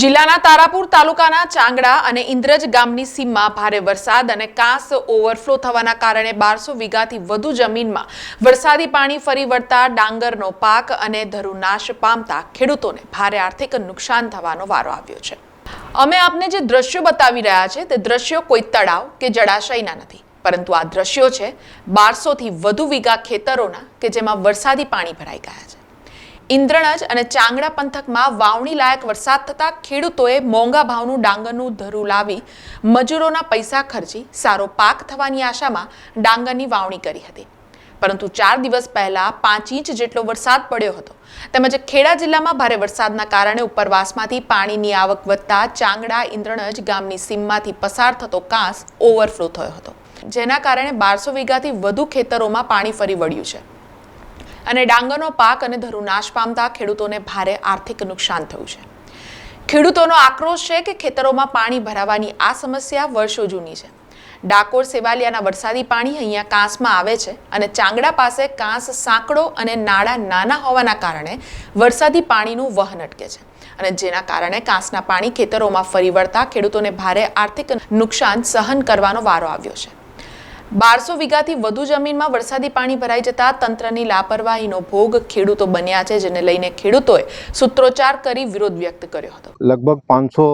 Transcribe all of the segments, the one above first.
જિલ્લાના તારાપુર તાલુકાના ચાંગડા અને ઇન્દ્રજ ગામની સીમમાં ભારે વરસાદ અને કાંસ ઓવરફ્લો થવાના કારણે બારસો વીઘાથી વધુ જમીનમાં વરસાદી પાણી ફરી વળતા ડાંગરનો પાક અને ધરુનાશ પામતા ખેડૂતોને ભારે આર્થિક નુકસાન થવાનો વારો આવ્યો છે. અમે આપને જે દ્રશ્યો બતાવી રહ્યા છે તે દ્રશ્યો કોઈ તળાવ કે જળાશયના નથી. પરંતુ આ દ્રશ્યો છે બારસોથી વધુ વીઘા ખેતરોના કે જેમાં વરસાદી પાણી ભરાઈ ગયા છે. ઇન્દ્રણજ અને ચાંગડા પંથકમાં વાવણી લાયક વરસાદ થતાં ખેડૂતોએ મોંઘા ભાવનું ડાંગરનું ધરું લાવી મજૂરોના પૈસા ખર્ચી સારો પાક થવાની આશામાં ડાંગરની વાવણી કરી હતી. પરંતુ ચાર દિવસ પહેલા પાંચ ઇંચ જેટલો વરસાદ પડ્યો હતો. તેમજ ખેડા જિલ્લામાં ભારે વરસાદના કારણે ઉપરવાસમાંથી પાણીની આવક વધતા ચાંગડા ઇન્દ્રણજ ગામની સીમમાંથી પસાર થતો કાંસ ઓવરફ્લો થયો હતો. જેના કારણે બારસો વીઘાથી વધુ ખેતરોમાં પાણી ફરી વળ્યું છે. અને ડાંગરનો પાક અને ધરુ નાશ પામતા ખેડૂતોને ભારે આર્થિક નુકસાન થયું છે. ખેડૂતોનો આક્રોશ છે કે ખેતરોમાં પાણી ભરાવાની આ સમસ્યા વર્ષો જૂની છે. ડાકોર, સેવાલિયાના વરસાદી પાણી અહીંયા કાંસમાં આવે છે અને ચાંગડા પાસે કાંસ સાંકડો અને નાળા નાના હોવાના કારણે વરસાદી પાણીનું વહન અટકે છે. અને જેના કારણે કાંસના પાણી ખેતરોમાં ફરી વળતા ખેડૂતોને ભારે આર્થિક નુકસાન સહન કરવાનો વારો આવ્યો છે. બારસો વીઘાથી વધુ જમીનમાં વરસાદી પાણી ભરાઈ જતા તંત્રની લાપરવાહીનો ભોગ ખેડૂતો બન્યા છે, જેને લઈને ખેડૂતોએ સૂત્રોચ્ચાર કરી વિરોધ વ્યક્ત કર્યો હતો. લગભગ પાંચસો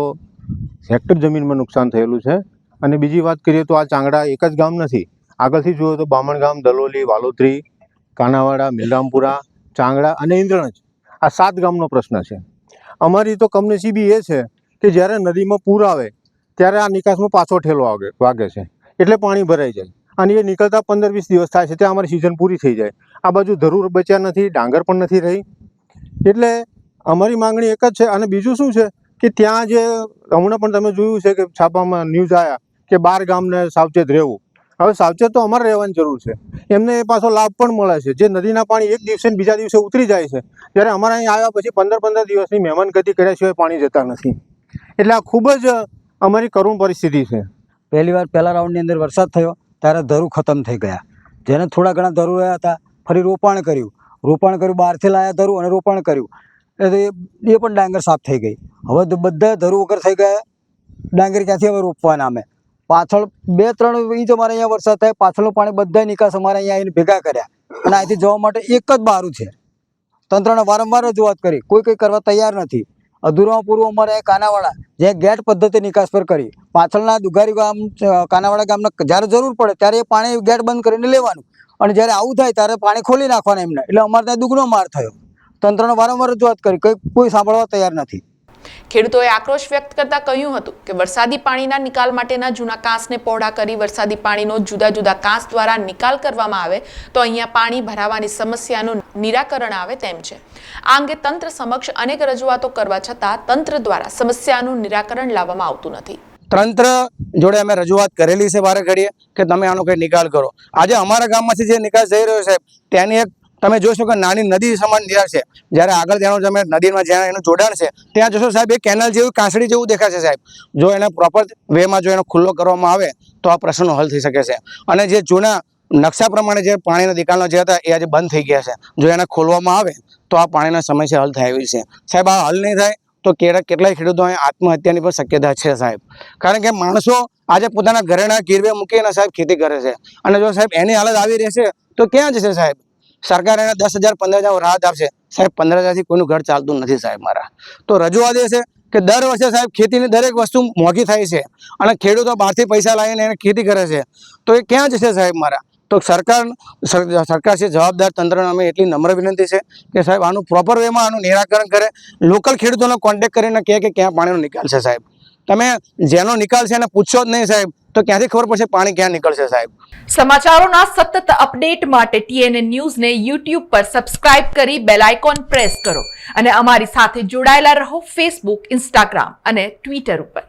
હેક્ટર જમીનમાં નુકસાન થયેલું છે. અને બીજી વાત કરીએ તો આ ચાંગડા એક જ ગામ નથી. આગળથી જુઓ તો બામણગામ દલોલી, વાલોત્રી, કાનાવાડા, મિલરામપુરા, ચાંગડા અને ઇન્દ્રણજ આ સાત ગામનો પ્રશ્ન છે. અમારી તો કમનસીબી એ છે કે જ્યારે નદીમાં પૂર આવે ત્યારે આ નિકાસમાં પાછો ઠેલો વાગે છે. એટલે પાણી ભરાઈ જાય. અને એ નીકળતા પંદર વીસ દિવસ થાય છે, ત્યાં અમારી સિઝન પૂરી થઈ જાય. આ બાજુ ધરૂર બચ્યા નથી, ડાંગર પણ નથી રહી. એટલે અમારી માંગણી એક જ છે અને બીજું શું છે કે ત્યાં જે હમણાં પણ તમે જોયું છે કે છાપામાં ન્યૂઝ આવ્યા કે બાર ગામને સાવચેત રહેવું. હવે સાવચેત તો અમારે રહેવાની જરૂર છે. એમને એ પાછો લાભ પણ મળે છે. જે નદીના પાણી એક દિવસે બીજા દિવસે ઉતરી જાય છે, જ્યારે અમારે અહીં આવ્યા પછી પંદર પંદર દિવસની મહેમાનગતિ કર્યા સિવાય પાણી જતા નથી. એટલે આ ખૂબ જ અમારી કરુણ પરિસ્થિતિ છે. પહેલી વાર પહેલા રાઉન્ડની અંદર વરસાદ થયો. ત્યારે ધરું ખતમ થઈ ગયા. જેને થોડા ઘણા ધરું રહ્યા હતા, ફરી રોપાણ કર્યું. રોપાણ કર્યું, બહારથી લાયા ધરું અને રોપાણ કર્યું. એટલે એ પણ ડાંગર સાફ થઈ ગઈ. હવે બધા ધરું વગર થઈ ગયા. ડાંગર ક્યાંથી હવે રોપવાના અમે? પાછળ બે, ત્રણ ઇંચ અમારે અહીંયા વરસાદ થાય, પાછળનું પાણી બધા નિકાસ અમારે અહીંયા આવીને ભેગા કર્યા. અને અહીંથી જવા માટે એક જ બારું છે. તંત્રને વારંવાર રજૂઆત કરી. કોઈ કંઈ કરવા તૈયાર નથી. અધૂરામાં પૂર્વ અમારે કાનાવાડા, જે ગેટ પદ્ધતિ નિકાસ પર કરી. પાછળના દુગારી ગામ કાનાવાડા ગામના જ્યારે જરૂર પડે ત્યારે એ પાણી ગેટ બંધ કરીને લેવાનું. અને જ્યારે આવું થાય ત્યારે પાણી ખોલી નાખવાના એમને. એટલે અમારે ત્યાં દુગનો માર થયો. તંત્રનો વારંવાર રજૂઆત કરી. કંઈ, કોઈ સાંભળવા તૈયાર નથી. ખેડૂતોએ આક્રોશ વ્યક્ત કરતા કહ્યું હતું કે વરસાદી પાણીના નિકાલ માટેના જૂના કાંસને પહોળા કરી વરસાદી પાણીનો જુદા જુદા કાંસ દ્વારા નિકાલ કરવામાં આવે તો અહીંયા પાણી ભરાવાની સમસ્યાનું નિરાકરણ આવે તેમ છે. આ અંગે તંત્ર સમક્ષ અનેક રજૂઆતો કરવા છતાં તંત્ર દ્વારા સમસ્યાનું નિરાકરણ લાવવામાં આવતું નથી. તંત્ર જોડે અમે રજૂઆત કરેલી છે, વારે ઘડીએ, કે તમે આનો કંઈ નિકાલ કરો. આજે અમારા ગામમાંથી જે નિકાલ થઈ રહ્યો છે તેની એક તમે જોશો કે નાની નદી સમાન નિરાશ છે. જ્યારે આગળ તેનો તમે નદીમાં જ્યાં એનું જોડાણ છે, ત્યાં જોશો સાહેબ એ કેનાલ જેવું કાંસડી જેવું દેખાશે સાહેબ. જો એને પ્રોપર વેમાં જો એનો ખુલ્લો કરવામાં આવે, તો આ પ્રશ્નનો હલ થઈ શકે છે. અને જે જૂના નકશા પ્રમાણે જે પાણીના નિકાલના જે હતા, એ આજે બંધ થઈ ગયા છે. જો એને ખોલવામાં આવે, તો આ પાણીના સમસ્યા હલ થાય એવી છે. સાહેબ, આ હલ નહીં થાય, તો કેટલાય ખેડૂતો આત્મહત્યાની પણ શક્યતા છે સાહેબ. કારણ કે માણસો આજે પોતાના ઘરેણા ગીરવે મૂકીને સાહેબ ખેતી કરે છે. અને જો સાહેબ એની હાલત આવી રહેશે, તો ક્યાં જશે સાહેબ? સરકાર એને દસ હજાર, પંદર હજાર રાહત આપશે. સાહેબ, પંદર હજારથી કોઈનું ઘર ચાલતું નથી સાહેબ મારા. તો રજૂઆત એ છે કે દર વર્ષે સાહેબ ખેતીની દરેક વસ્તુ મોંઘી થાય છે અને ખેડૂતો બહારથી પૈસા લાવીને એને ખેતી કરે છે. તો એ ક્યાં જશે સાહેબ મારા? તો સરકાર, સર- સરકાર છે, જવાબદાર તંત્રને અમે એટલી નમ્ર વિનંતી છે કે સાહેબ આનું પ્રોપર વેમાં આનું નિરાકરણ કરે. લોકલ ખેડૂતોનો કોન્ટેક્ટ કરીને કહે કે ક્યાં પાણીનો નિકાલ છે સાહેબ. તમે જેનો નિકાલ છે એને પૂછશો જ નહીં સાહેબ. તો ક્યાંથી ખબર પડશે પાણી ક્યાં નીકળશે સાહેબ? સમાચારોના સતત અપડેટ માટે ટીએનએ ન્યૂઝને યુટ્યુબ પર સબસ્ક્રાઇબ કરી બેલ આઇકોન પ્રેસ કરો. અને અમારી સાથે જોડાયેલા રહો ફેસબુક ઇન્સ્ટાગ્રામ અને ટ્વિટર ઉપર.